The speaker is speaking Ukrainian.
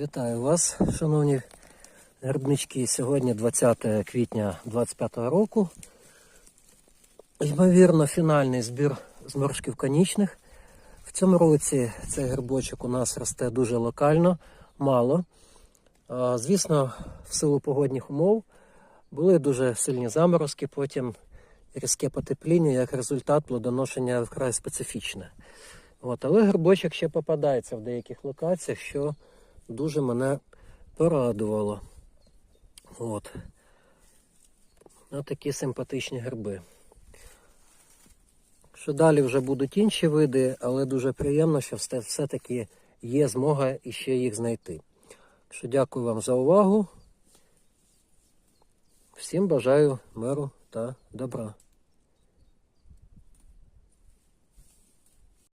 Вітаю вас, шановні грибнички. Сьогодні 20 квітня 2025 року. Ймовірно, фінальний збір зморшків конічних. В цьому році цей грибочок у нас росте дуже локально, мало. Звісно, в силу погодних умов були дуже сильні заморозки, потім різке потепління, як результат плодоношення вкрай специфічне. От, але грибочок ще попадається в деяких локаціях, що дуже мене порадувало. От. Ось такі симпатичні гриби. Що далі вже будуть інші види, але дуже приємно, що все- все-таки є змога іще їх знайти. Що дякую вам за увагу. Всім бажаю миру та добра.